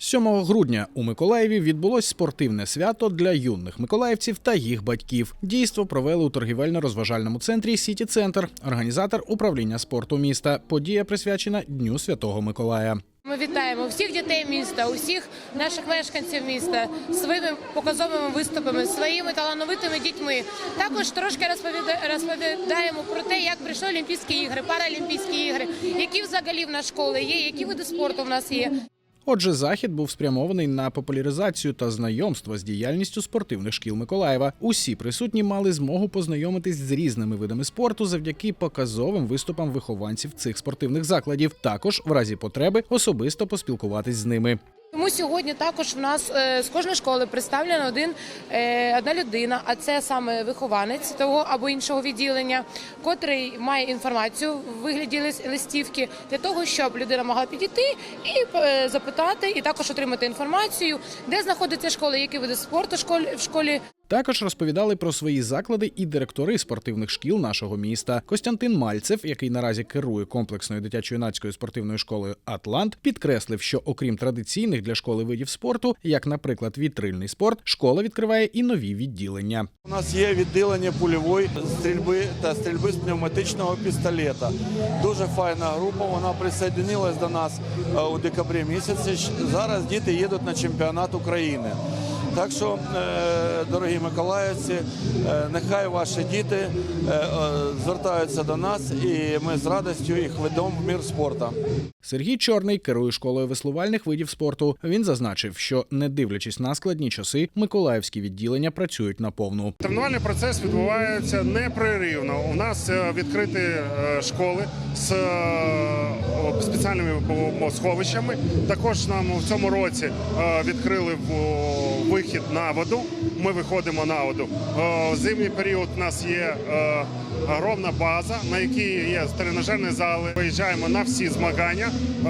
7 грудня у Миколаєві відбулось спортивне свято для юних миколаївців та їх батьків. Дійство провели у торгівельно-розважальному центрі Сіті Центр, організатор управління спорту міста. Подія присвячена Дню Святого Миколая. Ми вітаємо всіх дітей міста, усіх наших мешканців міста своїми показовими виступами, своїми талановитими дітьми. Також трошки розповіда- розповідаємо про те, як прийшли Олімпійські ігри, Паралімпійські ігри, які взагалі в нас школи є, які види спорту в нас є. Отже, захід був спрямований на популяризацію та знайомство з діяльністю спортивних шкіл Миколаєва. Усі присутні мали змогу познайомитись з різними видами спорту завдяки показовим виступам вихованців цих спортивних закладів. Також, в разі потреби, особисто поспілкуватись з ними. Тому сьогодні також в нас е, з кожної школи представлена один е, одна людина, а це саме вихованець того або іншого відділення, котрий має інформацію в вигляді лис- листівки для того, щоб людина могла підійти і е, запитати, і також отримати інформацію, де знаходиться школа, які види спорту в школі Також розповідали про свої заклади і директори спортивних шкіл нашого міста. Костянтин Мальцев, який наразі керує комплексною дитячо-юнацькою спортивною школою Атлант, підкреслив, що окрім традиційних для школи видів спорту, як, наприклад, вітрильний спорт, школа відкриває і нові відділення. У нас є відділення польової стрільби та стрільби з пневматичного пістолета. Дуже файна група. Вона присоединилась до нас е, у декабрі місяці. Зараз діти їдуть на чемпіонат України. Так що, е, дорогі миколаївці, е, нехай ваші діти е, звертаються до нас, і ми з радістю їх ведемо в мір спорту. Сергій Чорний керує школою веслувальних видів спорту. Він зазначив, що не дивлячись на складні часи, миколаївські відділення працюють на повну. Тренувальний процес відбувається непреривно. У нас відкриті школи з спеціальними сховищами. Також нам в цьому році е, відкрили вихід на воду. Ми виходимо на воду. Е, В зимній період у нас є е, огромна база, на якій є тренажерні зали. Виїжджаємо на всі змагання, е,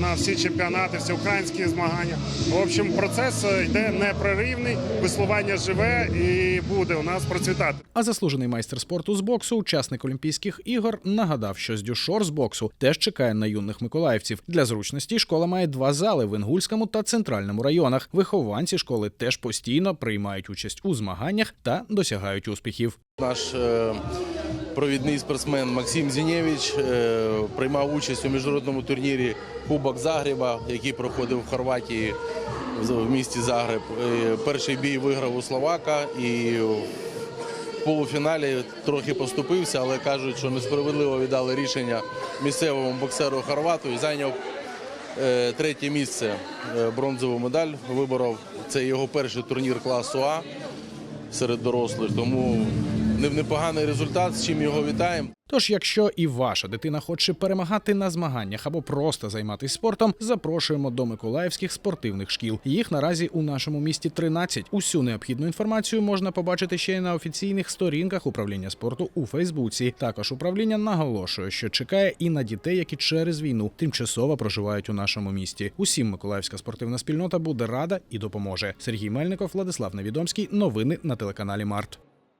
на всі чемпіонати, всі українські змагання. В общем, процес е, йде непреривний, веслування живе і буде у нас процвітати. А заслужений майстер спорту з боксу, учасник Олімпійських ігор, нагадав, що з дюшор з боксу теж чекає на юних миколаївців. Для зручності школа має два зали в Інгульському та центральному районах. Вихованці школи теж постійно приймають участь у змаганнях та досягають успіхів. Наш е, провідний спортсмен Максим Зінєвич е, приймав участь у міжнародному турнірі Кубок Загреба, який проходив в Хорватії в місті Загреб. Е, Перший бій виграв у Словака і в полуфіналі трохи поступився, але кажуть, що несправедливо віддали рішення місцевому боксеру Хорвату і зайняв третє місце. Бронзову медаль виборов. Це його перший турнір класу А серед дорослих, тому непоганий результат, з чим його вітаємо. Тож, якщо і ваша дитина хоче перемагати на змаганнях або просто займатися спортом, запрошуємо до миколаївських спортивних шкіл. Їх наразі у нашому місті 13. Усю необхідну інформацію можна побачити ще й на офіційних сторінках управління спорту у Фейсбуці. Також управління наголошує, що чекає і на дітей, які через війну тимчасово проживають у нашому місті. Усім миколаївська спортивна спільнота буде рада і допоможе. Сергій Мельников, Владислав Невідомський. Новини на телеканалі Март.